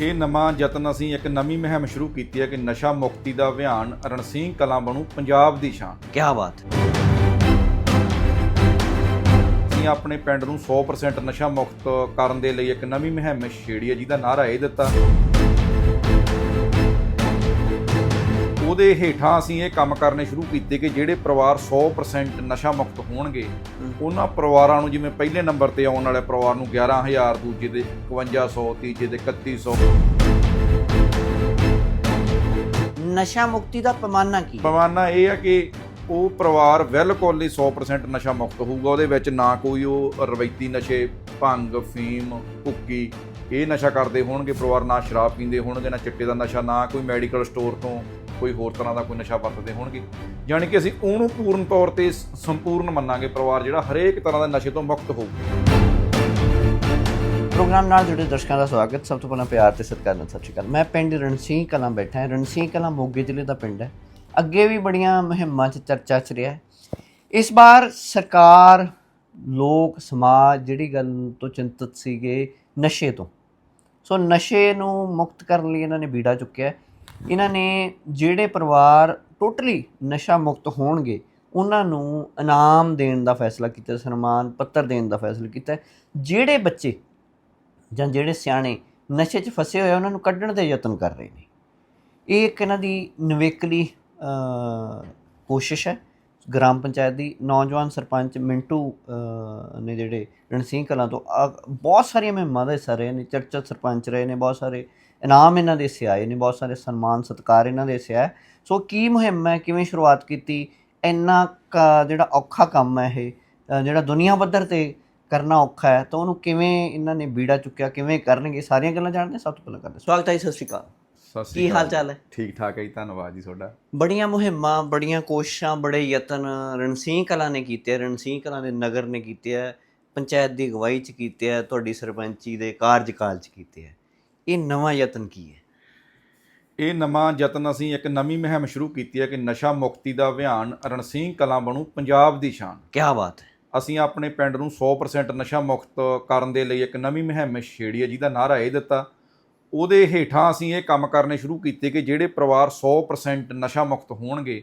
ਇਹ ਨਵਾਂ ਯਤਨ ਅਸੀਂ ਇੱਕ ਨਵੀਂ ਮੁਹਿੰਮ ਸ਼ੁਰੂ ਕੀਤੀ ਹੈ ਕਿ ਨਸ਼ਾ ਮੁਕਤੀ ਦਾ ਅਭਿਆਨ ਰਣਸੀਂਹ ਕਲਾਂ ਬਣੂ ਪੰਜਾਬ ਦੀ ਸ਼ਾਨ। ਕਿਆ ਬਾਤ। ਅਸੀਂ ਆਪਣੇ ਪਿੰਡ ਨੂੰ 100% ਨਸ਼ਾ ਮੁਕਤ ਕਰਨ ਦੇ ਲਈ ਇੱਕ ਨਵੀਂ ਮੁਹਿੰਮ ਛੇੜੀ ਹੈ ਜਿਹਦਾ ਨਾਰਾ ਇਹ ਦਿੱਤਾ। ਉਹਦੇ ਹੇਠਾਂ ਅਸੀਂ ਇਹ ਕੰਮ ਕਰਨੇ ਸ਼ੁਰੂ ਕੀਤੇ ਕਿ ਜਿਹੜੇ ਪਰਿਵਾਰ 100% ਨਸ਼ਾ ਮੁਕਤ ਹੋਣਗੇ ਉਹਨਾਂ ਪਰਿਵਾਰਾਂ ਨੂੰ ਜਿਵੇਂ ਪਹਿਲੇ ਨੰਬਰ ਤੇ ਆਉਣ ਵਾਲੇ ਪਰਿਵਾਰ ਨੂੰ 11000 ਦੂਜੇ ਦੇ 5100 ਤੀਜੇ ਦੇ 3100 ਨਸ਼ਾ ਮੁਕਤੀ ਦਾ ਪੈਮਾਨਾ ਕੀ ਹੈ? ਪਵਾਨਾ ਇਹ ਹੈ ਕਿ ਉਹ ਪਰਿਵਾਰ ਬਿਲਕੁਲ ਹੀ 100% ਨਸ਼ਾ ਮੁਕਤ ਹੋਊਗਾ ਉਹਦੇ ਵਿੱਚ ਨਾ ਕੋਈ ਉਹ ਰਵੈਤੀ ਨਸ਼ੇ ਭੰਗ ਫੀਮ ਭੁੱਕੀ ਇਹ ਨਸ਼ਾ ਕਰਦੇ ਹੋਣਗੇ, ਪਰਿਵਾਰ ਨਾ ਸ਼ਰਾਬ ਪੀਂਦੇ ਹੋਣਗੇ, ਨਾ ਚਿੱਟੇ ਦਾ ਨਸ਼ਾ, ਨਾ ਕੋਈ ਮੈਡੀਕਲ ਸਟੋਰ ਤੋਂ ਕੋਈ ਹੋਰ ਤਰ੍ਹਾਂ ਦਾ ਕੋਈ ਨਸ਼ਾ ਵਰਤਦੇ ਹੋਣਗੇ। ਯਾਨੀ ਕਿ ਅਸੀਂ ਉਹਨੂੰ ਪੂਰਨ ਤੌਰ ਤੇ ਸੰਪੂਰਨ ਮੰਨਾਂਗੇ ਪਰਿਵਾਰ ਜਿਹੜਾ ਹਰੇਕ ਤਰ੍ਹਾਂ ਦਾ ਨਸ਼ੇ ਤੋਂ ਮੁਕਤ ਹੋਊਗਾ ਪ੍ਰੋਗਰਾਮ ਨਾਲ ਜੁੜੇ ਦਰਸ਼ਕਾਂ ਦਾ ਸਵਾਗਤ। ਸਭ ਤੋਂ ਪਹਿਲਾਂ ਪਿਆਰ ਤੇ ਸਤਿਕਾਰ ਨਾਲ ਸਤਿ ਸ਼੍ਰੀ ਅਕਾਲ। ਮੈਂ ਪਿੰਡ ਰਣਸੀਂਹ ਕਲਾਂ ਬੈਠਾ ਹਾਂ। ਰਣਸੀਂਹ ਕਲਾਂ ਮੋਗੇ ਜ਼ਿਲ੍ਹੇ ਦਾ ਪਿੰਡ ਹੈ। ਅੱਗੇ ਵੀ ਬੜੀਆਂ ਮੁਹਿੰਮਾਂ 'ਚ ਚਰਚਾ 'ਚ ਰਿਹਾ ਇਸ ਵਾਰ ਸਰਕਾਰ, ਲੋਕ, ਸਮਾਜ ਜਿਹੜੀ ਗੱਲ ਤੋਂ ਚਿੰਤਤ ਸੀਗੇ ਨਸ਼ੇ ਤੋਂ। ਸੋ ਨਸ਼ੇ ਨੂੰ ਮੁਕਤ ਕਰਨ ਲਈ ਇਹਨਾਂ ਨੇ ਬੀੜਾ ਚੁੱਕਿਆ ਇਹਨਾਂ ਨੇ ਜਿਹੜੇ ਪਰਿਵਾਰ ਟੋਟਲੀ ਨਸ਼ਾ ਮੁਕਤ ਹੋਣਗੇ ਉਹਨਾਂ ਨੂੰ ਇਨਾਮ ਦੇਣ ਦਾ ਫੈਸਲਾ ਕੀਤਾ ਸਨਮਾਨ ਪੱਤਰ ਦੇਣ ਦਾ ਫੈਸਲਾ ਕੀਤਾ ਜਿਹੜੇ ਬੱਚੇ ਜਾਂ ਜਿਹੜੇ ਸਿਆਣੇ ਨਸ਼ੇ 'ਚ ਫਸੇ ਹੋਏ ਆ, ਉਹਨਾਂ ਨੂੰ ਕੱਢਣ ਦੇ ਯਤਨ ਕਰ ਰਹੇ ਨੇ। ਇਹ ਇੱਕ ਇਹਨਾਂ ਦੀ ਨਵੇਕਲੀ ਕੋਸ਼ਿਸ਼ ਹੈ। ਗ੍ਰਾਮ ਪੰਚਾਇਤ ਦੀ ਨੌਜਵਾਨ ਸਰਪੰਚ ਮਿੰਟੂ ਨੇ ਜਿਹੜੇ ਰਣਸੀਂਹ ਕਲਾਂ ਤੋਂ ਬਹੁਤ ਸਾਰੀਆਂ ਮੁਹਿੰਮਾਂ ਦਾ ਹਿੱਸਾ ਰਹੇ ਨੇ ਚਰਚਾ ਸਰਪੰਚ ਰਹੇ ਨੇ ਬਹੁਤ ਸਾਰੇ ਇਨਾਮ ਇਹਨਾਂ ਦੇ ਹਿੱਸੇ ਆਏ ਨੇ ਬਹੁਤ ਸਾਰੇ ਸਨਮਾਨ ਸਤਿਕਾਰ ਇਹਨਾਂ ਦੇ ਹਿੱਸੇ ਹੈ ਸੋ ਕੀ ਮੁਹਿੰਮ ਹੈ? ਕਿਵੇਂ ਸ਼ੁਰੂਆਤ ਕੀਤੀ? ਇੰਨਾ ਕੁ ਜਿਹੜਾ ਔਖਾ ਕੰਮ ਹੈ ਇਹ ਜਿਹੜਾ ਦੁਨੀਆ ਪੱਧਰ ਤੇ ਕਰਨਾ ਔਖਾ ਹੈ ਤਾਂ ਉਹਨੂੰ ਕਿਵੇਂ ਇਹਨਾਂ ਨੇ ਬੀੜਾ ਚੁੱਕਿਆ ਕਿਵੇਂ ਕਰਨਗੇ ਸਾਰੀਆਂ ਗੱਲਾਂ ਜਾਣਦੇ ਸਭ ਤੋਂ ਪਹਿਲਾਂ ਕਰਦੇ ਸਵਾਗਤ ਹੈ ਜੀ, ਸਤਿ ਸ਼੍ਰੀ ਅਕਾਲ। ਸਤਿ ਸ੍ਰੀ ਕੀ ਹਾਲ ਚਾਲ ਹੈ? ਠੀਕ ਠਾਕ ਹੈ ਜੀ ਧੰਨਵਾਦ ਜੀ ਤੁਹਾਡਾ। ਬੜੀਆਂ ਮੁਹਿੰਮਾਂ ਬੜੀਆਂ ਕੋਸ਼ਿਸ਼ਾਂ ਬੜੇ ਯਤਨ ਰਣਸੀਂਹ ਕਲਾਂ ਨੇ ਕੀਤੇ ਰਣਸੀਂਹ ਕਲਾਂ ਦੇ ਨਗਰ ਨੇ ਕੀਤੇ ਆ ਪੰਚਾਇਤ ਦੀ ਅਗਵਾਈ ਚ ਕੀਤੇ ਆ ਤੁਹਾਡੀ ਸਰਪੰਚੀ ਦੇ ਕਾਰਜਕਾਲ ਚ ਕੀਤੇ ਆ। ਇਹ ਨਵਾਂ ਯਤਨ ਕੀ ਹੈ? ਇਹ ਨਵਾਂ ਯਤਨ ਅਸੀਂ ਇੱਕ ਨਵੀਂ ਮੁਹਿੰਮ ਸ਼ੁਰੂ ਕੀਤੀ ਹੈ ਕਿ ਨਸ਼ਾ ਮੁਕਤੀ ਦਾ ਅਭਿਆਨ ਰਣਸੀਂਹ ਕਲਾਂ ਬਣੂ ਪੰਜਾਬ ਦੀ ਸ਼ਾਨ। ਕਿਆ ਬਾਤ ਹੈ। ਅਸੀਂ ਆਪਣੇ ਪਿੰਡ ਨੂੰ 100% ਨਸ਼ਾ ਮੁਕਤ ਕਰਨ ਦੇ ਲਈ ਇੱਕ ਨਵੀਂ ਮੁਹਿੰਮ ਛੇੜੀ ਹੈ ਜਿਹਦਾ ਨਾਰਾ ਇਹ ਦਿੱਤਾ ਉਹਦੇ ਹੇਠਾਂ ਅਸੀਂ ਇਹ ਕੰਮ ਕਰਨੇ ਸ਼ੁਰੂ ਕੀਤੇ ਕਿ ਜਿਹੜੇ ਪਰਿਵਾਰ 100% ਨਸ਼ਾ ਮੁਕਤ ਹੋਣਗੇ।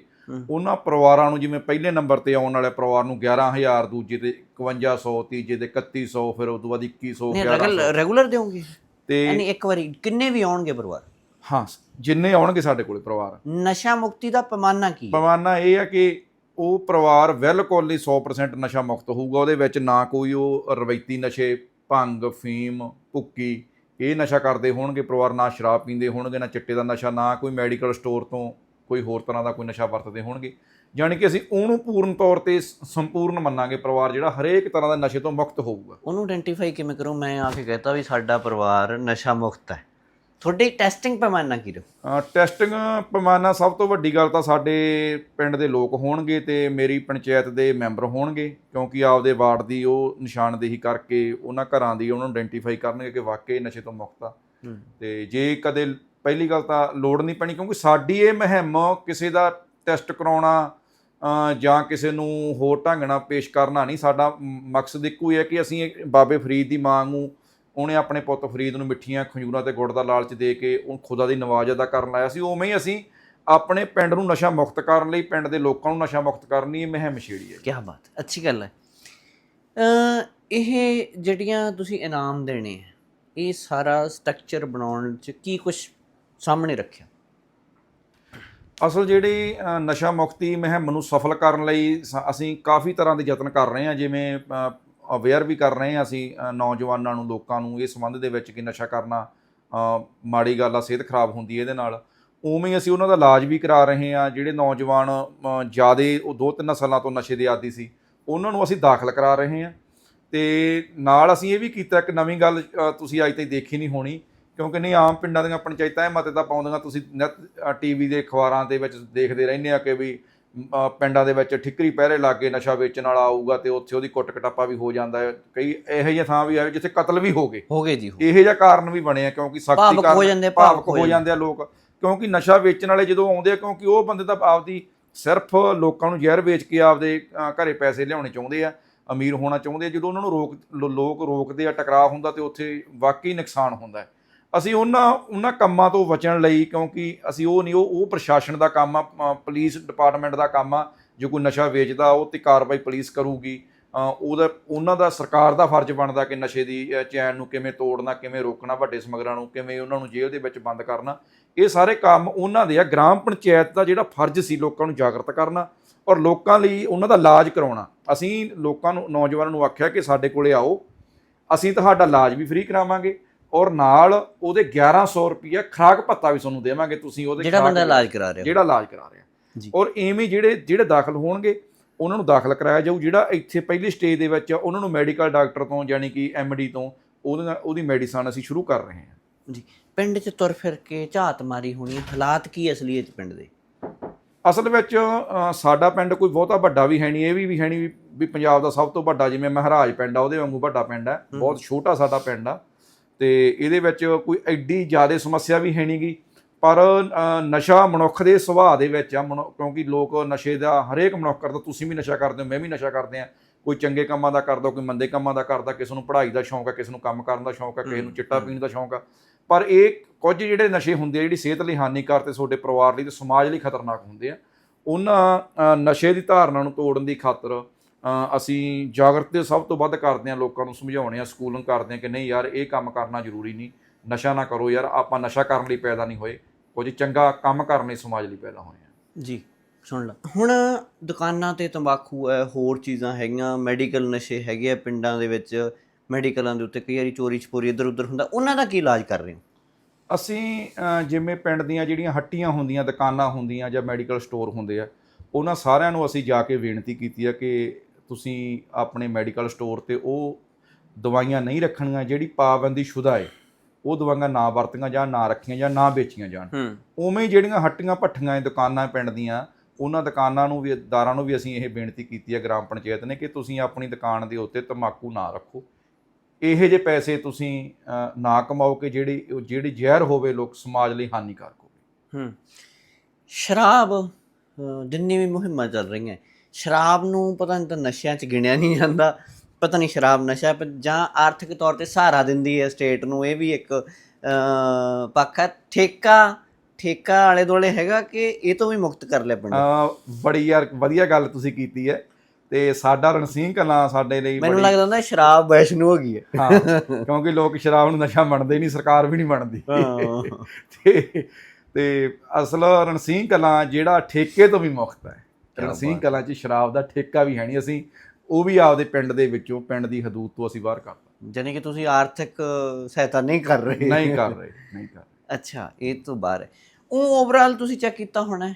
ਉਹਨਾਂ ਪਰਿਵਾਰਾਂ ਨੂੰ ਜਿਵੇਂ ਪਹਿਲੇ ਨੰਬਰ ਤੇ ਆਉਣ ਵਾਲੇ ਪਰਿਵਾਰ ਨੂੰ 11000 ਦੂਜੇ ਤੇ 5100 ਤੀਜੇ ਤੇ 3100 ਫਿਰ ਉਸ ਤੋਂ ਬਾਅਦ 2100 ਨਹੀਂ 1100 ਰੈਗੂਲਰ ਦਿਓਗੇ? ਤੇ ਯਾਨੀ ਇੱਕ ਵਾਰੀ ਕਿੰਨੇ ਵੀ ਆਉਣਗੇ ਪਰਿਵਾਰ? ਹਾਂ ਜਿੰਨੇ ਆਉਣਗੇ ਸਾਡੇ ਕੋਲੇ ਪਰਿਵਾਰ। ਨਸ਼ਾ ਮੁਕਤੀ ਦਾ ਪੈਮਾਨਾ ਕੀ ਹੈ? ਪਵਾਨਾ ਇਹ ਹੈ ਕਿ ਉਹ ਪਰਿਵਾਰ ਬਿਲਕੁਲ ਹੀ 100% ਨਸ਼ਾ ਮੁਕਤ ਹੋਊਗਾ ਉਹਦੇ ਵਿੱਚ ਨਾ ਕੋਈ ਉਹ ਰਵੈਤੀ ਨਸ਼ੇ ਭੰਗ ਫੀਮ ਭੁੱਕੀ ਇਹ ਨਸ਼ਾ ਕਰਦੇ ਹੋਣਗੇ, ਪਰਿਵਾਰ ਨਾ ਸ਼ਰਾਬ ਪੀਂਦੇ ਹੋਣਗੇ, ਨਾ ਚਿੱਟੇ ਦਾ ਨਸ਼ਾ, ਨਾ ਕੋਈ ਮੈਡੀਕਲ ਸਟੋਰ ਤੋਂ ਕੋਈ ਹੋਰ ਤਰ੍ਹਾਂ ਦਾ ਕੋਈ ਨਸ਼ਾ ਵਰਤਦੇ ਹੋਣਗੇ। ਯਾਨੀ ਕਿ ਅਸੀਂ ਉਹਨੂੰ ਪੂਰਨ ਤੌਰ ਤੇ ਸੰਪੂਰਨ ਮੰਨਾਂਗੇ ਪਰਿਵਾਰ ਜਿਹੜਾ ਹਰੇਕ ਤਰ੍ਹਾਂ ਦਾ ਨਸ਼ੇ ਤੋਂ ਮੁਕਤ ਹੋਊਗਾ। ਉਹਨੂੰ ਆਇਡੈਂਟੀਫਾਈ ਕਿਵੇਂ ਕਰੂੰ? ਮੈਂ ਆ ਕੇ ਕਹਤਾ ਵੀ ਸਾਡਾ ਪਰਿਵਾਰ ਨਸ਼ਾ ਮੁਕਤ ਹੈ। ਤੁਹਾਡੀ ਟੈਸਟਿੰਗ ਪੈਮਾਨਾ ਕੀ ਰਹੂ? ਟੈਸਟਿੰਗ ਪੈਮਾਨਾ ਸਭ ਤੋਂ ਵੱਡੀ ਗੱਲ ਤਾਂ ਸਾਡੇ ਪਿੰਡ ਦੇ ਲੋਕ ਹੋਣਗੇ ਤੇ ਮੇਰੀ ਪੰਚਾਇਤ ਦੇ ਮੈਂਬਰ ਹੋਣਗੇ ਕਿਉਂਕਿ ਆਪਦੇ ਵਾਰਡ ਦੀ ਉਹ ਨਿਸ਼ਾਨਦੇਹੀ ਕਰਕੇ ਉਹਨਾਂ ਘਰਾਂ ਦੀ ਉਹਨਾਂ ਨੂੰ ਆਇਡੈਂਟੀਫਾਈ ਕਰਨਗੇ ਕਿ ਵਾਕਈ ਨਸ਼ੇ ਤੋਂ ਮੁਕਤ ਆ। ਤੇ ਜੇ ਕਦੇ ਪਹਿਲੀ ਗੱਲ ਤਾਂ ਲੋੜ ਨਹੀਂ ਪੈਣੀ ਕਿਉਂਕਿ ਸਾਡੀ ਇਹ ਮੁਹਿੰਮ ਕਿਸੇ ਦਾ ਟੈਸਟ ਕਰਾਉਣਾ ਜਾਂ ਕਿਸੇ ਨੂੰ ਹੋਰ ਢੰਗ ਨਾਲ ਪੇਸ਼ ਕਰਨਾ ਨਹੀਂ ਸਾਡਾ ਮਕਸਦ ਇੱਕੋ ਹੀ ਹੈ ਕਿ ਅਸੀਂ ਬਾਬੇ ਫਰੀਦ ਦੀ ਮਾਂ ਨੂੰ ਉਹਨੇ ਆਪਣੇ ਪੁੱਤ ਫਰੀਦ ਨੂੰ ਮਿੱਠੀਆਂ ਖੰਜੂਰਾਂ ਤੇ ਗੁੜ ਦਾ ਲਾਲਚ ਦੇ ਕੇ ਉਹ ਖੁਦਾ ਦੀ ਨਵਾਜ਼ ਅਦਾ ਕਰਨ ਲਾਇਆ ਸੀ। ਉਵੇਂ ਹੀ ਅਸੀਂ ਆਪਣੇ ਪਿੰਡ ਨੂੰ ਨਸ਼ਾ ਮੁਕਤ ਕਰਨ ਲਈ ਪਿੰਡ ਦੇ ਲੋਕਾਂ ਨੂੰ ਨਸ਼ਾ ਮੁਕਤ ਕਰਨ ਲਈ ਇਹ ਮੁਹਿੰਮ ਛੇੜੀ ਹੈ ਕੀ ਬਾਤ ਅੱਛੀ ਗੱਲ ਹੈ। ਅ ਇਹ ਜਿਹੜੀਆਂ ਤੁਸੀਂ ਇਨਾਮ ਦੇਣੇ ਆ ਇਹ ਸਾਰਾ ਸਟਰਕਚਰ ਬਣਾਉਣ ਚ ਕੀ ਕੁਝ ਸਾਹਮਣੇ ਰੱਖਿਆ? ਅਸਲ ਜਿਹੜੀ ਨਸ਼ਾ ਮੁਕਤੀ ਮੁਹਿੰਮ ਨੂੰ ਸਫਲ ਕਰਨ ਲਈ ਅਸੀਂ ਕਾਫੀ ਤਰ੍ਹਾਂ ਦੇ ਯਤਨ ਕਰ ਰਹੇ ਹਾਂ ਜਿਵੇਂ ਅਵੇਅਰ ਵੀ ਕਰ ਰਹੇ ਹਾਂ ਅਸੀਂ ਨੌਜਵਾਨਾਂ ਨੂੰ, ਲੋਕਾਂ ਨੂੰ, ਇਸ ਸੰਬੰਧ ਦੇ ਵਿੱਚ ਕਿ ਨਸ਼ਾ ਕਰਨਾ ਮਾੜੀ ਗੱਲ ਆ, ਸਿਹਤ ਖਰਾਬ ਹੁੰਦੀ ਹੈ ਇਹਦੇ ਨਾਲ। ਉਵੇਂ ਹੀ ਅਸੀਂ ਉਹਨਾਂ ਦਾ ਇਲਾਜ ਵੀ ਕਰਾ ਰਹੇ ਹਾਂ, ਜਿਹੜੇ ਨੌਜਵਾਨ ਜਿਆਦੇ ਉਹ ਦੋ ਤਿੰਨ ਸਾਲਾਂ ਤੋਂ ਨਸ਼ੇ ਦੇ ਆਦੀ ਸੀ, ਉਹਨਾਂ ਨੂੰ ਅਸੀਂ ਦਾਖਲ ਕਰਾ ਰਹੇ ਹਾਂ। ਤੇ ਨਾਲ ਅਸੀਂ ਇਹ ਵੀ ਕੀਤਾ ਕਿ ਨਵੀਂ ਗੱਲ ਤੁਸੀਂ ਅੱਜ ਤੱਕ ਦੇਖੀ ਨਹੀਂ ਹੋਣੀ, ਕਿਉਂਕਿ ਨਹੀਂ, ਆਮ ਪਿੰਡਾਂ ਦੀਆਂ ਪੰਚਾਇਤਾਂ ਇਹ ਮਤੇ ਤਾਂ ਪਾਉਂਦੀਆਂ, ਤੁਸੀਂ ਨਿਤ ਟੀਵੀ ਦੇ ਅਖਬਾਰਾਂ ਦੇ ਵਿੱਚ ਦੇਖਦੇ ਰਹਿੰਦੇ ਆ ਕਿ ਵੀ ਪਿੰਡਾਂ ਦੇ ਵਿੱਚ ਠਿੱਕਰੀ ਪਹਿਰੇ ਲਾ ਕੇ ਨਸ਼ਾ ਵੇਚਣ ਵਾਲਾ ਆਊਗਾ ਤੇ ਉੱਥੇ ਉਹਦੀ ਕੁੱਟ ਕਟਾਪਾ ਵੀ ਹੋ ਜਾਂਦਾ ਹੈ। ਕਈ ਇਹੋ ਜਿਹੇ ਥਾਂ ਵੀ ਆ ਜਿੱਥੇ ਕਤਲ ਵੀ ਹੋ ਗਏ। ਹੋ ਗਏ ਜੀ ਇਹੋ ਜਿਹਾ ਕਾਰਨ ਵੀ ਬਣੇ ਆ ਕਿਉਂਕਿ ਸਖਤੀ ਭਾਵੁਕ ਹੋ ਜਾਂਦੇ ਆ, ਭਾਵਕ ਹੋ ਜਾਂਦੇ। ਆ ਲੋਕ। ਕਿਉਂਕਿ ਨਸ਼ਾ ਵੇਚਣ ਵਾਲੇ ਜਦੋਂ ਆਉਂਦੇ ਆ ਕਿਉਂਕਿ ਉਹ ਬੰਦੇ ਤਾਂ ਆਪਦੀ ਸਿਰਫ ਲੋਕਾਂ ਨੂੰ ਜ਼ਹਿਰ ਵੇਚ ਕੇ ਆਪਦੇ ਘਰੇ ਪੈਸੇ ਲਿਆਉਣੇ ਚਾਹੁੰਦੇ ਆ ਅਮੀਰ ਹੋਣਾ ਚਾਹੁੰਦੇ ਆ। ਜਦੋਂ ਉਹਨਾਂ ਨੂੰ ਰੋਕ ਲੋਕ ਰੋਕਦੇ ਆ ਟਕਰਾਅ ਹੁੰਦਾ ਤੇ ਉੱਥੇ ਵਾਕਈ ਨੁਕਸਾਨ ਹੁੰਦਾ ਹੈ। ਅਸੀਂ ਉਹਨਾਂ ਉਹਨਾਂ ਕੰਮਾਂ ਤੋਂ ਬਚਣ ਲਈ ਕਿਉਂਕਿ ਅਸੀਂ ਉਹ ਨਹੀਂ ਉਹ ਉਹ ਪ੍ਰਸ਼ਾਸਨ ਦਾ ਕੰਮ ਆ ਅ, ਪੁਲਿਸ ਡਿਪਾਰਟਮੈਂਟ ਦਾ ਕੰਮ ਆ ਜੇ ਕੋਈ ਨਸ਼ਾ ਵੇਚਦਾ ਉਹ ਤੇ ਕਾਰਵਾਈ ਪੁਲਿਸ ਕਰੂਗੀ। ਉਹਦਾ ਉਹਨਾਂ ਦਾ ਸਰਕਾਰ ਦਾ ਫਰਜ਼ ਬਣਦਾ ਕਿ ਨਸ਼ੇ ਦੀ ਚੈਨ ਨੂੰ ਕਿਵੇਂ ਤੋੜਨਾ ਕਿਵੇਂ ਰੋਕਣਾ ਵੱਡੇ ਸਮਗਰਾਂ ਨੂੰ ਕਿਵੇਂ ਉਹਨਾਂ ਨੂੰ ਜੇਲ੍ਹ ਦੇ ਵਿੱਚ ਬੰਦ ਕਰਨਾ। ਇਹ ਸਾਰੇ ਕੰਮ ਉਹਨਾਂ ਦੇ ਆ। ਗ੍ਰਾਮ ਪੰਚਾਇਤ ਦਾ ਜਿਹੜਾ ਫਰਜ਼ ਸੀ ਲੋਕਾਂ ਨੂੰ ਜਾਗਰਤ ਕਰਨਾ ਔਰ ਲੋਕਾਂ ਲਈ ਉਹਨਾਂ ਦਾ ਇਲਾਜ ਕਰਾਉਣਾ। ਅਸੀਂ ਲੋਕਾਂ ਨੂੰ ਨੌਜਵਾਨਾਂ ਨੂੰ ਆਖਿਆ ਕਿ ਸਾਡੇ ਕੋਲੇ ਆਓ। ਅਸੀਂ ਤੁਹਾਡਾ ਇਲਾਜ ਵੀ ਫ੍ਰੀ ਕਰਾਵਾਂਗੇ। ਔਰ ਨਾਲ ਉਹਦੇ 1100 ਰੁਪਏ ਖਰਾਕ ਭੱਤਾ ਵੀ ਤੁਹਾਨੂੰ ਦੇਵਾਂਗੇ ਤੁਸੀਂ ਉਹਦੇ ਜਿਹੜਾ ਬੰਦਾ ਇਲਾਜ ਕਰਾ ਰਿਹਾ। ਜਿਹੜਾ ਇਲਾਜ ਕਰਾ ਰਿਹਾ। ਔਰ ਐਵੇਂ ਜਿਹੜੇ ਜਿਹੜੇ ਦਾਖਲ ਹੋਣਗੇ ਉਹਨਾਂ ਨੂੰ ਦਾਖਲ ਕਰਾਇਆ ਜਾਊ ਜਿਹੜਾ ਇੱਥੇ ਪਹਿਲੀ ਸਟੇਜ ਦੇ ਵਿੱਚ ਆ, ਉਹਨਾਂ ਨੂੰ ਮੈਡੀਕਲ ਡਾਕਟਰ ਤੋਂ ਯਾਨੀ ਕਿ ਐਮਡੀ ਤੋਂ ਉਹਦੀਆਂ ਉਹਦੀ ਮੈਡੀਸਨ ਅਸੀਂ ਸ਼ੁਰੂ ਕਰ ਰਹੇ ਹਾਂ। ਜੀ। ਪਿੰਡ 'ਚ ਤੁਰ ਫਿਰ ਕੇ ਝਾਤ ਮਾਰੀ ਹੋਣੀ। ਹਾਲਾਤ ਕੀ ਅਸਲੀਅਤ ਪਿੰਡ ਦੇ? ਅਸਲ ਵਿੱਚ ਸਾਡਾ ਪਿੰਡ ਕੋਈ ਬਹੁਤਾ ਵੱਡਾ ਵੀ ਹੈ ਨਹੀਂ ਇਹ ਵੀ ਵੀ ਹੈ ਨਹੀਂ ਵੀ- ਪੰਜਾਬ ਦਾ ਸਭ ਤੋਂ ਵੱਡਾ ਜਿਵੇਂ ਮਹਾਰਾਜ ਪਿੰਡ ਆ ਉਹਦੇ ਵਾਂਗੂ ਵੱਡਾ ਪਿੰਡ ਹੈ। ਬਹੁਤ ਛੋਟਾ ਸਾਡਾ ਪਿੰਡ ਆ। ਤੇ ਇਹਦੇ ਵਿੱਚ ਕੋਈ ਐਡੀ ਜ਼ਿਆਦਾ ਸਮੱਸਿਆ ਵੀ ਹੈ ਨਹੀਂਗੀ। ਪਰ ਨਸ਼ਾ ਮਨੁੱਖ ਦੇ ਸੁਭਾਅ ਦੇ ਵਿੱਚ ਆ ਕਿਉਂਕਿ ਲੋਕ ਨਸ਼ੇ ਦਾ ਹਰੇਕ ਮਨੁੱਖ ਕਰਦਾ ਤੁਸੀਂ ਵੀ ਨਸ਼ਾ ਕਰਦੇ ਹੋ ਮੈਂ ਵੀ ਨਸ਼ਾ ਕਰਦੇ ਆ ਕੋਈ ਚੰਗੇ ਕੰਮਾਂ ਦਾ ਕਰਦਾ ਕੋਈ ਮੰਦੇ ਕੰਮਾਂ ਦਾ ਕਰਦਾ ਕਿਸੇ ਨੂੰ ਪੜ੍ਹਾਈ ਦਾ ਸ਼ੌਂਕ ਆ ਕਿਸੇ ਨੂੰ ਕੰਮ ਕਰਨ ਦਾ ਸ਼ੌਂਕ ਆ ਕਿਸੇ ਨੂੰ ਚਿੱਟਾ ਪੀਣ ਦਾ ਸ਼ੌਂਕ ਆ। ਪਰ ਇਹ ਕੁਝ ਜਿਹੜੇ ਨਸ਼ੇ ਹੁੰਦੇ ਆ ਜਿਹੜੀ ਸਿਹਤ ਲਈ ਹਾਨੀਕਾਰਕ ਤੇ ਤੁਹਾਡੇ ਪਰਿਵਾਰ ਲਈ ਤੇ ਸਮਾਜ ਲਈ ਖਤਰਨਾਕ ਹੁੰਦੇ ਆ ਉਹਨਾਂ ਨਸ਼ੇ ਦੀ ਧਾਰਨਾ ਨੂੰ ਤੋੜਨ ਦੀ ਖਾਤਰ ਅਸੀਂ ਜਾਗਰਤੀ ਸਭ ਤੋਂ ਵੱਧ ਕਰਦੇ ਆ ਲੋਕਾਂ ਨੂੰ ਸਮਝਾਉਣੇ ਆ ਸਕੂਲਿੰਗ ਕਰਦੇ ਆ ਕਿ ਨਹੀਂ ਯਾਰ ਇਹ ਕੰਮ ਕਰਨਾ ਜ਼ਰੂਰੀ ਨਹੀਂ। ਨਸ਼ਾ ਨਾ ਕਰੋ ਯਾਰ ਆਪਾਂ ਨਸ਼ਾ ਕਰਨ ਲਈ ਪੈਦਾ ਨਹੀਂ ਹੋਏ। ਕੁਝ ਚੰਗਾ ਕੰਮ ਕਰਨ ਲਈ ਸਮਾਜ ਲਈ ਪੈਦਾ ਹੋਏ ਆ ਜੀ ਸੁਣ ਲਾ। ਹੁਣ ਦੁਕਾਨਾਂ ਤੇ ਤੰਬਾਕੂ ਹੈ ਹੋਰ ਚੀਜ਼ਾਂ ਹੈਗੀਆਂ ਮੈਡੀਕਲ ਨਸ਼ੇ ਹੈਗੇ ਆ ਪਿੰਡਾਂ ਦੇ ਵਿੱਚ ਮੈਡੀਕਲਾਂ ਦੇ ਉੱਤੇ ਕਈ ਵਾਰੀ ਚੋਰੀ ਛਪੋਰੀ ਇੱਧਰ ਉੱਧਰ ਹੁੰਦਾ। ਉਹਨਾਂ ਦਾ ਕੀ ਇਲਾਜ ਕਰ ਰਹੇ ਹੋ? ਅਸੀਂ ਜਿਵੇਂ ਪਿੰਡ ਦੀਆਂ ਜਿਹੜੀਆਂ ਹੱਟੀਆਂ ਹੁੰਦੀਆਂ ਦੁਕਾਨਾਂ ਹੁੰਦੀਆਂ ਜਾਂ ਮੈਡੀਕਲ ਸਟੋਰ ਹੁੰਦੇ ਆ ਉਹਨਾਂ ਸਾਰਿਆਂ ਨੂੰ ਅਸੀਂ ਜਾ ਕੇ ਬੇਨਤੀ ਕੀਤੀ ਆ ਕਿ ਤੁਸੀਂ ਆਪਣੇ ਮੈਡੀਕਲ ਸਟੋਰ ਤੇ ਉਹ ਦਵਾਈਆਂ ਨਹੀਂ ਰੱਖਣੀਆਂ ਜਿਹੜੀ ਪਾਬੰਦੀ ਸ਼ੁਦਾ ਹੈ ਉਹ ਦਵਾਈਆਂ ਨਾ ਵਰਤੀਆਂ ਜਾਂ ਨਾ ਰੱਖੀਆਂ ਜਾਂ ਨਾ ਵੇਚੀਆਂ ਜਾਣ। ਉਵੇਂ ਜਿਹੜੀਆਂ ਹੱਟੀਆਂ ਭੱਠੀਆਂ ਇਹ ਦੁਕਾਨਾਂ ਪਿੰਡ ਦੀਆਂ ਉਹਨਾਂ ਦੁਕਾਨਾਂ ਨੂੰ ਵੀ ਦਾਰਾਂ ਨੂੰ ਵੀ ਅਸੀਂ ਇਹ ਬੇਨਤੀ ਕੀਤੀ ਹੈ ਗ੍ਰਾਮ ਪੰਚਾਇਤ ਨੇ ਕਿ ਤੁਸੀਂ ਆਪਣੀ ਦੁਕਾਨ ਦੇ ਉੱਤੇ ਤੰਬਾਕੂ ਨਾ ਰੱਖੋ। ਇਹੋ ਜਿਹੇ ਪੈਸੇ ਤੁਸੀਂ ਨਾ ਕਮਾਓ ਕਿ ਜਿਹੜੀ ਜਿਹੜੀ ਜ਼ਹਿਰ ਹੋਵੇ ਲੋਕ ਸਮਾਜ ਲਈ ਹਾਨੀਕਾਰਕ ਹੋਵੇ। ਹੂੰ। ਸ਼ਰਾਬ ਜਿੰਨੀ ਵੀ ਮੁਹਿੰਮਾਂ ਚੱਲ ਰਹੀਆਂ ਸ਼ਰਾਬ ਨੂੰ ਪਤਾ ਨਹੀਂ ਤਾਂ ਨਸ਼ਿਆਂ 'ਚ ਗਿਣਿਆ ਨਹੀਂ ਜਾਂਦਾ ਪਤਾ ਨਹੀਂ ਸ਼ਰਾਬ ਨਸ਼ਾ ਜਾਂ ਆਰਥਿਕ ਤੌਰ ਤੇ ਸਹਾਰਾ ਦਿੰਦੀ ਹੈ ਸਟੇਟ ਨੂੰ ਇਹ ਵੀ ਇੱਕ ਪੱਖ ਹੈ। ਠੇਕਾ ਠੇਕਾ ਆਲੇ ਦੁਆਲੇ ਹੈਗਾ ਕਿ ਇਹ ਤੋਂ ਵੀ ਮੁਕਤ ਕਰ ਲਿਆ ਪਿੰਡ। ਬੜੀ ਯਾਰ ਵਧੀਆ ਗੱਲ ਤੁਸੀਂ ਕੀਤੀ ਹੈ। ਤੇ ਸਾਡਾ ਰਣਸੀਂਹ ਕਲਾਂ ਸਾਡੇ ਲਈ ਮੈਨੂੰ ਲੱਗਦਾ ਹੁੰਦਾ ਸ਼ਰਾਬ ਵੈਸ਼ਨੂ ਹੋ ਗਈ ਹੈ। ਹਾਂ ਕਿਉਂਕਿ ਲੋਕ ਸ਼ਰਾਬ ਨੂੰ ਨਸ਼ਾ ਮੰਨਦੇ ਨਹੀਂ ਸਰਕਾਰ ਵੀ ਨਹੀਂ ਮੰਨਦੀ। ਤੇ ਤੇ ਅਸਲ ਰਣਸੀਂਹ ਕਲਾਂ ਜਿਹੜਾ ਠੇਕੇ ਤੋਂ ਵੀ ਮੁਕਤ ਹੈ। ਬਾਤ। ਕਲਾਂ 'ਚ ਸ਼ਰਾਬ ਦਾ ਠੇਕਾ ਵੀ ਹੈ ਨਹੀਂ ਅਸੀਂ ਉਹ ਵੀ ਆਪਦੇ ਪਿੰਡ ਦੇ ਵਿੱਚੋਂ ਪਿੰਡ ਦੀ ਹਦੂਦ ਤੋਂ ਅਸੀਂ ਬਾਹਰ ਕਰਤਾ ਜਾਨੀ ਕਿ ਤੁਸੀਂ ਆਰਥਿਕ ਸਹਾਇਤਾ ਨਹੀਂ ਕਰ ਰਹੇ ਨਹੀਂ ਕਰ ਰਹੇ ਨਹੀਂ ਕਰ ਰਹੇ। ਅੱਛਾ ਇਹ ਤੋਂ ਬਾਹਰ ਹੈ ਉਹ ਓਵਰਆਲ ਤੁਸੀਂ ਚੈੱਕ ਕੀਤਾ ਹੋਣਾ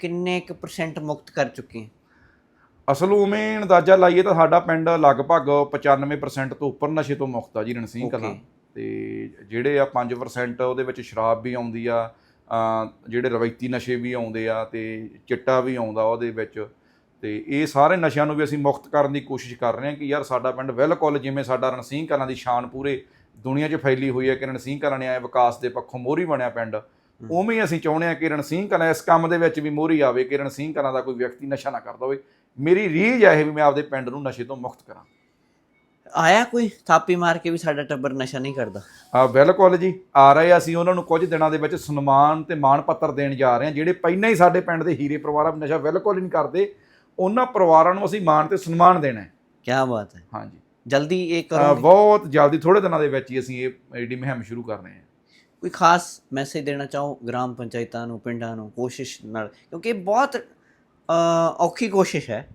ਕਿੰਨੇ ਕੁ ਪਰਸੈਂਟ ਮੁਕਤ ਕਰ ਚੁੱਕੇ ਹੈ ਅਸਲ ਉਵੇਂ ਅੰਦਾਜ਼ਾ ਲਾਈਏ ਤਾਂ ਸਾਡਾ ਪਿੰਡ ਲਗਭਗ 95% ਤੋਂ ਉੱਪਰ ਨਸ਼ੇ ਤੋਂ ਮੁਕਤ ਆ ਜੀ ਰਣਸੀਂਹ ਕਲਾਂ. ਤੇ ਜਿਹੜੇ ਆ 5% ਉਹਦੇ ਵਿੱਚ ਸ਼ਰਾਬ ਵੀ ਆਉਂਦੀ ਆ ਜਿਹੜੇ ਰਵਾਇਤੀ ਨਸ਼ੇ ਵੀ ਆਉਂਦੇ ਆ ਤੇ ਚਿੱਟਾ ਵੀ ਆਉਂਦਾ ਉਹਦੇ ਵਿੱਚ ਤੇ ਇਹ ਸਾਰੇ ਨਸ਼ਿਆਂ ਨੂੰ ਵੀ ਅਸੀਂ ਮੁਕਤ ਕਰਨ ਦੀ ਕੋਸ਼ਿਸ਼ ਕਰ ਰਹੇ ਹਾਂ ਕਿ ਯਾਰ ਸਾਡਾ ਪਿੰਡ ਬਿਲਕੁਲ ਜਿਵੇਂ ਸਾਡਾ ਰਣਸੀਂਹ ਕਲਾਂ ਦੀ ਸ਼ਾਨ ਪੂਰੇ ਦੁਨੀਆ 'ਚ ਫੈਲੀ ਹੋਈ ਹੈ ਕਿ ਰਣਸੀਂਹ ਕਲਾਂ ਨੇ ਆਏ ਵਿਕਾਸ ਦੇ ਪੱਖੋਂ ਮੋਹਰੀ ਬਣਿਆ ਪਿੰਡ ਉਵੇਂ ਹੀ ਅਸੀਂ ਚਾਹੁੰਦੇ ਹਾਂ ਕਿ ਰਣਸੀਂਹ ਕਲਾਂ ਇਸ ਕੰਮ ਦੇ ਵਿੱਚ ਵੀ ਮੋਹਰੀ ਆਵੇ ਕਿ ਰਣਸੀਂਹ ਕਲਾਂ ਦਾ ਕੋਈ ਵਿਅਕਤੀ ਨਸ਼ਾ ਨਾ ਕਰਦਾ ਹੋਵੇ। ਮੇਰੀ ਰੀਝ ਹੈ ਇਹ ਵੀ ਮੈਂ ਆਪਦੇ ਪਿੰਡ ਨੂੰ ਨਸ਼ੇ ਤੋਂ ਮੁਕਤ ਕਰਾਂ। ਆਇਆ ਕੋਈ? ਥਾਪੀ ਮਾਰ ਕੇ ਵੀ ਸਾਡਾ ਟੱਬਰ ਨਸ਼ਾ ਨਹੀਂ ਕਰਦਾ। ਆ ਬਿਲਕੁਲ ਜੀ। ਆ ਰਹੇ ਆ ਅਸੀਂ ਉਹਨਾਂ ਨੂੰ ਕੁਝ ਦਿਨਾਂ ਦੇ ਵਿੱਚ ਸਨਮਾਨ ਤੇ ਮਾਣ ਪੱਤਰ ਦੇਣ ਜਾ ਰਹੇ ਹਾਂ ਜਿਹੜੇ ਪਹਿਲਾਂ ਹੀ ਸਾਡੇ ਪਿੰਡ ਦੇ ਹੀਰੇ ਪਰਿਵਾਰਾਂ ਨਸ਼ਾ ਬਿਲਕੁਲ ਹੀ ਨਹੀਂ ਕਰਦੇ। ਉਹਨਾਂ ਪਰਿਵਾਰਾਂ ਨੂੰ ਅਸੀਂ ਮਾਣ ਤੇ ਸਨਮਾਨ ਦੇਣਾ ਹੈ। ਕੀ ਬਾਤ ਹੈ। ਹਾਂਜੀ ਜਲਦੀ ਇਹ ਕਰੋ ਬਹੁਤ ਜਲਦੀ ਥੋੜੇ ਦਿਨਾਂ ਦੇ ਵਿੱਚ ਹੀ ਅਸੀਂ ਇਹ ਜਿਹੜੀ ਮੁਹਿੰਮ ਸ਼ੁਰੂ ਕਰ ਰਹੇ ਹਾਂ। ਕੋਈ ਖਾਸ ਮੈਸੇਜ ਦੇਣਾ ਚਾਹੋ ਗ੍ਰਾਮ ਪੰਚਾਇਤਾਂ ਨੂੰ ਪਿੰਡਾਂ ਨੂੰ ਕੋਸ਼ਿਸ਼ ਨਾਲ? ਕਿਉਂਕਿ ਬਹੁਤ ਔਖੀ ਕੋਸ਼ਿਸ਼ ਹੈ।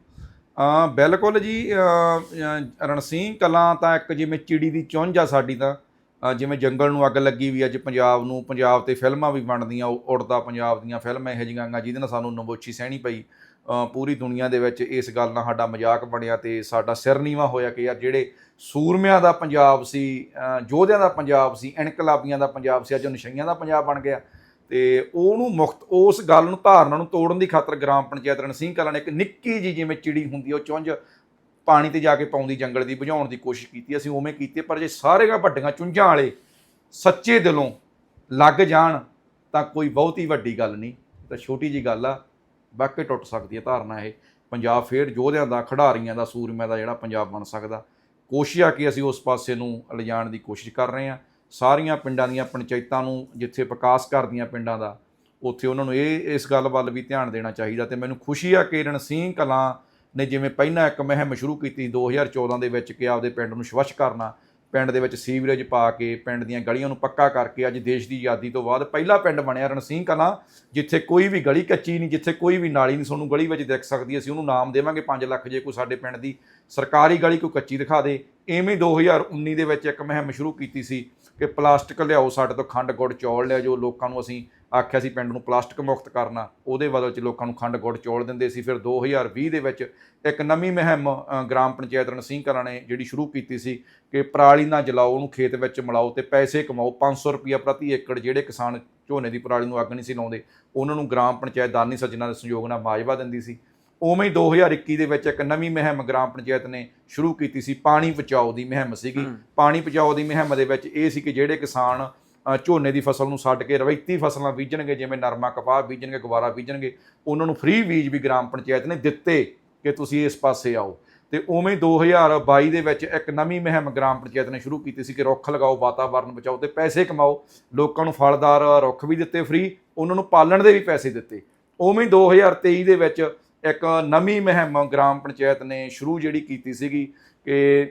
ਬਿਲਕੁਲ ਜੀ ਅ, ਰਣਸੀਂਹ ਕਲਾਂ ਤਾਂ ਇੱਕ ਜਿਵੇਂ ਚਿੜੀ ਦੀ ਚੁੰਝ ਆ ਸਾਡੀ ਤਾਂ ਜਿਵੇਂ ਜੰਗਲ ਨੂੰ ਅੱਗ ਲੱਗੀ ਵੀ ਅੱਜ ਪੰਜਾਬ ਨੂੰ ਪੰਜਾਬ ਤੇ ਫਿਲਮਾਂ ਵੀ ਬਣਦੀਆਂ ਉ- ਉੜਦਾ ਪੰਜਾਬ ਦੀਆਂ ਫਿਲਮਾਂ ਇਹੋ ਜਿਹੀਆਂ ਜਿਹਦੇ ਨਾਲ ਸਾਨੂੰ ਨਮੋਚੀ ਸਹਿਣੀ ਪਈ ਪੂਰੀ ਦੁਨੀਆ ਦੇ ਵਿੱਚ ਇਸ ਗੱਲ ਨਾਲ ਸਾਡਾ ਮਜ਼ਾਕ ਬਣਿਆ ਤੇ ਸਾਡਾ ਸਿਰ ਨੀਵਾ ਹੋਇਆ ਕਿ ਯਾਰ ਜਿਹੜੇ ਸੂਰਮਿਆਂ ਦਾ ਪੰਜਾਬ ਸੀ ਯੋਧਿਆਂ ਦਾ ਪੰਜਾਬ ਸੀ ਇਨਕਲਾਬੀਆਂ ਦਾ ਪੰਜਾਬ ਸੀ ਅੱਜ ਉਹ ਨਸ਼ਈਆਂ ਦਾ ਪੰਜਾਬ ਬਣ ਗਿਆ। ਤੇ ਉਹਨੂੰ ਮੁਕਤ, ਉਸ ਗੱਲ ਨੂੰ ਧਾਰਨਾ ਨੂੰ ਤੋੜਨ ਦੀ ਖਾਤਰ ਗ੍ਰਾਮ ਪੰਚਾਇਤ ਰਣਸੀਂਹ ਕਲਾਂ ਨੇ ਇੱਕ ਨਿੱਕੀ ਜੀ ਜਿਵੇਂ ਚਿੜੀ ਹੁੰਦੀ ਉਹ ਚੁੰਝ ਪਾਣੀ ਤੇ ਜਾ ਕੇ ਪਾਉਂਦੀ ਜੰਗਲ ਦੀ, ਬੁਝਾਉਣ ਦੀ ਕੋਸ਼ਿਸ਼ ਕੀਤੀ, ਅਸੀਂ ਉਵੇਂ ਕੀਤੀ ਪਰ ਜੇ ਸਾਰੇਗਾ ਵੱਡੀਆਂ ਚੁੰਝਾਂ ਵਾਲੇ ਸੱਚੇ ਦਿਲੋਂ ਲੱਗ ਜਾਣ, ਤਾਂ ਕੋਈ ਬਹੁਤੀ ਵੱਡੀ ਗੱਲ ਨਹੀਂ ਤਾਂ ਛੋਟੀ ਜੀ ਗੱਲ ਆ, ਵਾਕਈ ਟੁੱਟ ਸਕਦੀ ਹੈ ਧਾਰਨਾ ਇਹ। ਪੰਜਾਬ ਫੇਰ ਯੋਧਿਆਂ ਦਾ, ਖਿਡਾਰੀਆਂ ਦਾ, ਸੂਰਮਿਆਂ ਦਾ ਜਿਹੜਾ ਪੰਜਾਬ ਬਣ ਸਕਦਾ। ਕੋਸ਼ਿਸ਼ ਆ ਕਿ ਅਸੀਂ ਉਸ ਪਾਸੇ ਨੂੰ ਲਿਜਾਣ ਦੀ ਕੋਸ਼ਿਸ਼ ਕਰ ਰਹੇ ਹਾਂ ਸਾਰੀਆਂ ਪਿੰਡਾਂ ਦੀਆਂ ਪੰਚਾਇਤਾਂ ਨੂੰ ਜਿੱਥੇ ਵਿਕਾਸ ਕਰਦੀਆਂ ਪਿੰਡਾਂ ਦਾ, ਉੱਥੇ ਉਹਨਾਂ ਨੂੰ ਇਹ, ਇਸ ਗੱਲ ਵੱਲ ਵੀ ਧਿਆਨ ਦੇਣਾ ਚਾਹੀਦਾ ਤੇ ਮੈਨੂੰ ਖੁਸ਼ੀ ਆ ਕਿ ਰਣਸੀਂਹ ਕਲਾਂ ਨੇ ਜਿਵੇਂ ਪਹਿਲਾਂ ਇੱਕ ਮੁਹਿੰਮ ਸ਼ੁਰੂ ਕੀਤੀ 2014 ਦੇ ਵਿੱਚ ਕਿ ਆਪਦੇ ਪਿੰਡ ਨੂੰ ਸਵੱਛ ਕਰਨਾ, ਪਿੰਡ ਦੇ ਵਿੱਚ ਸੀਵਰੇਜ ਪਾ ਕੇ ਪਿੰਡ ਦੀਆਂ ਗਲੀਆਂ ਨੂੰ ਪੱਕਾ ਕਰਕੇ ਅੱਜ ਦੇਸ਼ ਦੀ ਆਜ਼ਾਦੀ ਤੋਂ ਬਾਅਦ ਪਹਿਲਾ ਪਿੰਡ ਬਣਿਆ ਰਣਸੀਂਹ ਕਲਾਂ, ਜਿੱਥੇ ਕੋਈ ਵੀ ਗਲੀ ਕੱਚੀ ਨਹੀਂ, ਜਿੱਥੇ ਕੋਈ ਵੀ ਨਾਲੀ ਨਹੀਂ, ਤੁਹਾਨੂੰ ਗਲੀ ਵਿੱਚ ਦਿਖ ਸਕਦੀ, ਅਸੀਂ ਉਹਨੂੰ ਨਾਮ ਦੇਵਾਂਗੇ 5 ਲੱਖ ਜੇ ਕੋਈ ਸਾਡੇ ਪਿੰਡ ਦੀ ਸਰਕਾਰੀ ਗਲੀ ਕੋਈ ਕੱਚੀ ਦਿਖਾ ਦੇ। ਐਵੇਂ 2019 ਦੇ ਵਿੱਚ ਇੱਕ ਮੁਹਿੰਮ ਸ਼ੁਰੂ ਕੀਤੀ ਸੀ ਕਿ ਪਲਾਸਟਿਕ ਲਿਆਓ ਸਾਡੇ ਤੋਂ, ਖੰਡ ਗੁੜ ਚੌਲ ਲਿਆ ਜੋ ਲੋਕਾਂ ਨੂੰ ਅਸੀਂ ਆਖਿਆ ਸੀ ਪਿੰਡ ਨੂੰ ਪਲਾਸਟਿਕ ਮੁਕਤ ਕਰਨਾ, ਉਹਦੇ ਬਦਲ 'ਚ ਲੋਕਾਂ ਨੂੰ ਖੰਡ ਗੁੜ ਚੌਲ ਦਿੰਦੇ ਸੀ। ਫਿਰ 2020 ਦੇ ਵਿੱਚ ਇੱਕ ਨਵੀਂ ਮੁਹਿੰਮ ਗ੍ਰਾਮ ਪੰਚਾਇਤ ਰਣਸੀਂਹ ਕਲਾਂ ਨੇ ਜਿਹੜੀ ਸ਼ੁਰੂ ਕੀਤੀ ਸੀ ਕਿ ਪਰਾਲੀ ਨਾ ਜਲਾਓ, ਉਹਨੂੰ ਖੇਤ ਵਿੱਚ ਮਿਲਾਓ ਤੇ ਪੈਸੇ ਕਮਾਓ। 500 ਰੁਪਿਆ ਪ੍ਰਤੀ ਏਕੜ ਜਿਹੜੇ ਕਿਸਾਨ ਝੋਨੇ ਦੀ ਪਰਾਲੀ ਨੂੰ ਅੱਗ ਨਹੀਂ ਸੀ ਲਾਉਂਦੇ, ਉਹਨਾਂ ਨੂੰ ਗ੍ਰਾਮ ਪੰਚਾਇਤ ਦਾਨੀ ਸੱਜਣਾ ਦੇ ਸਹਿਯੋਗ ਨਾਲ ਮਾਜਵਾ ਦਿੰਦੀ ਸੀ। ਉਵੇਂ ਹੀ 2021 ਦੇ ਵਿੱਚ ਇੱਕ ਨਵੀਂ ਮੁਹਿੰਮ ਗ੍ਰਾਮ ਪੰਚਾਇਤ ਨੇ ਸ਼ੁਰੂ ਕੀਤੀ ਸੀ ਪਾਣੀ ਬਚਾਓ ਦੀ ਮੁਹਿੰਮ ਸੀਗੀ। ਪਾਣੀ ਬਚਾਓ ਦੀ ਮੁਹਿੰਮ ਦੇ ਵਿੱਚ ਇਹ ਸੀ ਕਿ ਜਿਹੜੇ ਕਿਸਾਨ ਝੋਨੇ ਦੀ ਫਸਲ ਨੂੰ ਛੱਡ ਕੇ ਰਵਾਇਤੀ ਫਸਲਾਂ ਬੀਜਣਗੇ ਜਿਵੇਂ ਨਰਮਾ ਕਪਾਹ ਬੀਜਣਗੇ ਗਵਾਰਾ ਬੀਜਣਗੇ ਉਹਨਾਂ ਨੂੰ ਫ੍ਰੀ ਬੀਜ ਵੀ ਗ੍ਰਾਮ ਪੰਚਾਇਤ ਨੇ ਦਿੱਤੇ ਕਿ ਤੁਸੀਂ ਇਸ ਪਾਸੇ ਆਓ। ਤੇ ਉਵੇਂ 2022 ਦੇ ਵਿੱਚ ਇੱਕ ਨਵੀਂ ਮੁਹਿੰਮ ਗ੍ਰਾਮ ਪੰਚਾਇਤ ਨੇ ਸ਼ੁਰੂ ਕੀਤੀ ਸੀ ਕਿ ਰੁੱਖ ਲਗਾਓ ਵਾਤਾਵਰਨ ਬਚਾਓ ਤੇ ਪੈਸੇ ਕਮਾਓ। ਲੋਕਾਂ ਨੂੰ ਫਲਦਾਰ ਰੁੱਖ ਵੀ ਦਿੱਤੇ ਫ੍ਰੀ ਉਹਨਾਂ ਨੂੰ ਪਾਲਣ ਦੇ ਵੀ ਪੈਸੇ ਦਿੱਤੇ। ਉਵੇਂ 2023 ਦੇ ਵਿੱਚ ਇੱਕ ਨਵੀਂ ਮੁਹਿੰਮ ਗ੍ਰਾਮ ਪੰਚਾਇਤ ਨੇ ਸ਼ੁਰੂ ਜਿਹੜੀ ਕੀਤੀ ਸੀਗੀ ਕਿ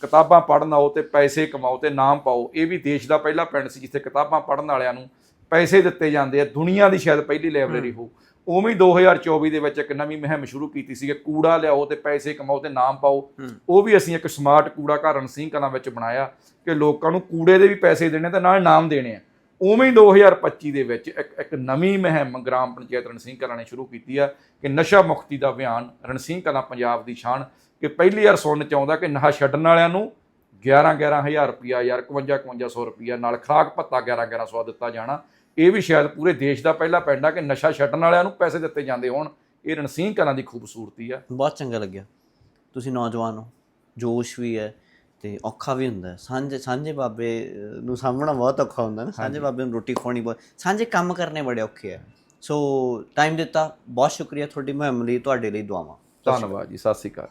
ਕਿਤਾਬਾਂ ਪੜ੍ਹਨ ਆਓ ਤੇ ਪੈਸੇ ਕਮਾਓ ਤੇ ਨਾਮ ਪਾਓ। ਇਹ ਵੀ ਦੇਸ਼ ਦਾ ਪਹਿਲਾ ਪਿੰਡ ਸੀ ਜਿੱਥੇ ਕਿਤਾਬਾਂ ਪੜ੍ਹਨ ਵਾਲਿਆਂ ਨੂੰ ਪੈਸੇ ਦਿੱਤੇ ਜਾਂਦੇ ਆ। ਦੁਨੀਆ ਦੀ ਸ਼ਾਇਦ ਪਹਿਲੀ ਲਾਇਬ੍ਰੇਰੀ ਹੋ ਉਵੇਂ ਹੀ 2024 ਦੇ ਵਿੱਚ ਇੱਕ ਨਵੀਂ ਮੁਹਿੰਮ ਸ਼ੁਰੂ ਕੀਤੀ ਸੀ ਕਿ ਕੂੜਾ ਲਿਆਓ ਤੇ ਪੈਸੇ ਕਮਾਓ ਤੇ ਨਾਮ ਪਾਓ। ਉਹ ਵੀ ਅਸੀਂ ਇੱਕ ਸਮਾਰਟ ਕੂੜਾ ਘਰ ਰਣਸੀਂਹ ਕਲਾਂ ਵਿੱਚ ਬਣਾਇਆ ਕਿ ਲੋਕਾਂ ਨੂੰ ਕੂੜੇ ਦੇ ਵੀ ਪੈਸੇ ਦੇਣੇ ਤੇ ਨਾਲ ਨਾਮ ਦੇਣੇ ਆ। ਉਵੇਂ ਹੀ 2025 ਦੇ ਵਿੱਚ ਇੱਕ ਇੱਕ ਨਵੀਂ ਮੁਹਿੰਮ ਗ੍ਰਾਮ ਪੰਚਾਇਤ ਰਣਸੀਂਹ ਕਲਾਂ ਨੇ ਸ਼ੁਰੂ ਕੀਤੀ ਆ ਕਿ ਨਸ਼ਾ ਮੁਕਤੀ ਦਾ ਅਭਿਆਨ ਰਣਸੀਂਹ ਕਲਾਂ ਪੰਜਾਬ ਦੀ ਸ਼ਾਨ ਕਿ ਪਹਿਲੀ ਵਾਰ ਸੁਣਨ ਚ ਆਉਂਦਾ ਕਿ ਨਸ਼ਾ ਛੱਡਣ ਵਾਲਿਆਂ ਨੂੰ 11 11000 ਰੁਪਿਆ ਯਾਰ 51 5100 ਰੁਪਿਆ ਨਾਲ ਖਰਾਕ ਭੱਤਾ 11 1100 ਦਿੱਤਾ ਜਾਣਾ। ਇਹ ਵੀ ਸ਼ਾਇਦ ਪੂਰੇ ਦੇਸ਼ ਦਾ ਪਹਿਲਾ ਪਿੰਡ ਆ ਕਿ ਨਸ਼ਾ ਛੱਡਣ ਵਾਲਿਆਂ ਨੂੰ ਪੈਸੇ ਦਿੱਤੇ ਜਾਂਦੇ ਹੋਣ। ਇਹ ਰਣਸੀਂਹ ਕਲਾਂ ਦੀ ਖੂਬਸੂਰਤੀ ਆ। ਬਹੁਤ ਚੰਗਾ ਲੱਗਿਆ। ਤੁਸੀਂ ਨੌਜਵਾਨ ਹੋ, ਜੋਸ਼ ਵੀ ਹੈ। ਤੇ ਔਖਾ ਵੀ ਹੁੰਦਾ। ਸਾਂਝੇ ਸਾਂਝੇ ਬਾਬੇ ਨੂੰ ਸਾਹਮਣਾ ਬਹੁਤ ਔਖਾ ਹੁੰਦਾ ਨਾ। ਸਾਂਝੇ ਬਾਬੇ ਨੂੰ ਰੋਟੀ ਖਵਾਉਣੀ ਬਹੁਤ ਸਾਂਝੇ ਕੰਮ ਕਰਨੇ ਬੜੇ ਔਖੇ ਆ। ਸੋ ਟਾਈਮ ਦਿੱਤਾ। ਬਹੁਤ ਸ਼ੁਕਰੀਆ ਤੁਹਾਡੀ ਮੁਹਿੰਮ ਲਈ ਤੁਹਾਡੇ ਲਈ ਦੁਆਵਾਂ। ਧੰਨਵਾਦ ਜੀ। ਸਤਿ ਸ਼੍ਰੀ ਅਕਾਲ